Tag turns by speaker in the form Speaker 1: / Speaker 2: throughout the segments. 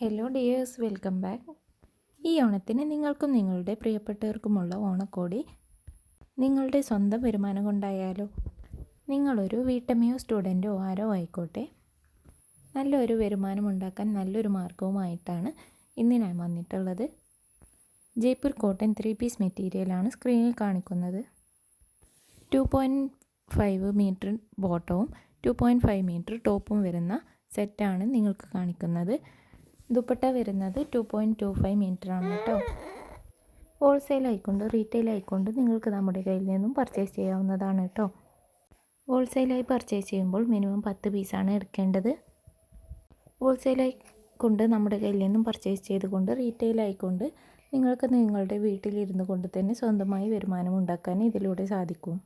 Speaker 1: Hello dears welcome back ഈ ഓണത്തിന് നിങ്ങൾക്കും നിങ്ങളുടെ പ്രിയപ്പെട്ടവർക്കുമുള്ള ഓണക്കോടി നിങ്ങളുടെ സ്വന്തം വരുമാനം കൊണ്ടായാലോ? നിങ്ങളൊരു വീട്ടമ്മയോ സ്റ്റുഡന്റോ ആരോ ആയിക്കോട്ടെ. നല്ലൊരു വരുമാനം ഉണ്ടാക്കാൻ നല്ലൊരു മാർഗവുമായിട്ടാണ് ഇന്ന് ഞാൻ വന്നിട്ടുള്ളത്. ജയ്പൂർ കോട്ടൺ ത്രീ പീസ് മെറ്റീരിയലാണ് സ്ക്രീനിൽ കാണിക്കുന്നത്. ടു പോയിന്റ് ഫൈവ് മീറ്റർ ബോട്ടവും ടു പോയിന്റ് ഫൈവ് മീറ്റർ ടോപ്പും വരുന്ന സെറ്റാണ് നിങ്ങൾക്ക് കാണിക്കുന്നത്. ദുപ്പട്ട വരുന്നത് two point two five metre ആണ് കേട്ടോ. ഹോൾസെയിൽ ആയിക്കൊണ്ട് റീറ്റെയിൽ ആയിക്കൊണ്ട് നിങ്ങൾക്ക് നമ്മുടെ കയ്യിൽ നിന്നും പർച്ചേസ് ചെയ്യാവുന്നതാണ് കേട്ടോ. ഹോൾസെയിലായി പർച്ചേസ് ചെയ്യുമ്പോൾ മിനിമം പത്ത് പീസാണ് എടുക്കേണ്ടത്. ഹോൾസെയിലായി കൊണ്ട് നമ്മുടെ കയ്യിൽ നിന്നും പർച്ചേസ് ചെയ്തുകൊണ്ട് റീറ്റെയിൽ ആയിക്കൊണ്ട് നിങ്ങൾക്ക് നിങ്ങളുടെ വീട്ടിലിരുന്നു കൊണ്ട് തന്നെ സ്വന്തമായി വരുമാനം ഉണ്ടാക്കാൻ ഇതിലൂടെ സാധിക്കും.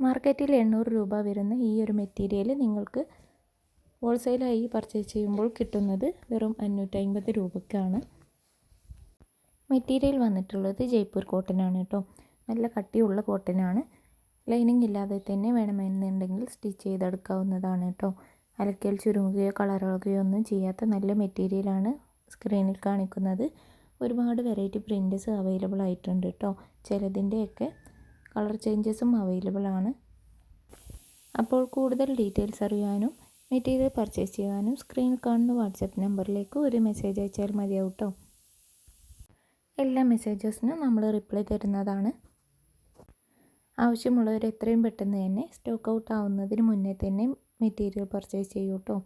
Speaker 1: മാർക്കറ്റിൽ എണ്ണൂറ് രൂപ വരുന്ന ഈ ഒരു മെറ്റീരിയൽ നിങ്ങൾക്ക് ഹോൾസെയിലായി പർച്ചേസ് ചെയ്യുമ്പോൾ കിട്ടുന്നത് വെറും അഞ്ഞൂറ്റമ്പത് രൂപയ്ക്കാണ് മെറ്റീരിയൽ വന്നിട്ടുള്ളത് ജയ്പൂർ കോട്ടൺ ആണ് കേട്ടോ. നല്ല കട്ടിയുള്ള കോട്ടൺ ആണ് ലൈനിങ് ഇല്ലാതെ തന്നെ വേണമെന്നുണ്ടെങ്കിൽ സ്റ്റിച്ച് ചെയ്തെടുക്കാവുന്നതാണ് കേട്ടോ. അലക്കൽ ചുരുങ്ങുകയോ കളറുകയോ ഒന്നും ചെയ്യാത്ത നല്ല മെറ്റീരിയലാണ് സ്ക്രീനിൽ കാണിക്കുന്നത്. ഒരുപാട് വെറൈറ്റി പ്രിന്റ്സ് അവൈലബിൾ ആയിട്ടുണ്ട് കേട്ടോ. ചിലതിന്റെയൊക്കെ കളർ ചേഞ്ചസും അവൈലബിൾ ആണ്. അപ്പോൾ കൂടുതൽ ഡീറ്റെയിൽസ് അറിയാനും മെറ്റീരിയൽ പർച്ചേസ് ചെയ്യാനും സ്ക്രീനിൽ കാണുന്ന വാട്സപ്പ് നമ്പറിലേക്ക് ഒരു മെസ്സേജ് അയച്ചാൽ മതിയാവും കേട്ടോ എല്ലാ മെസ്സേജസിനും നമ്മൾ റിപ്ലൈ തരുന്നതാണ്. ആവശ്യമുള്ളവർ എത്രയും പെട്ടെന്ന് തന്നെ സ്റ്റോക്ക് ഔട്ട് ആവുന്നതിന് മുന്നേ തന്നെ മെറ്റീരിയൽ പർച്ചേസ് ചെയ്യൂ കേട്ടോ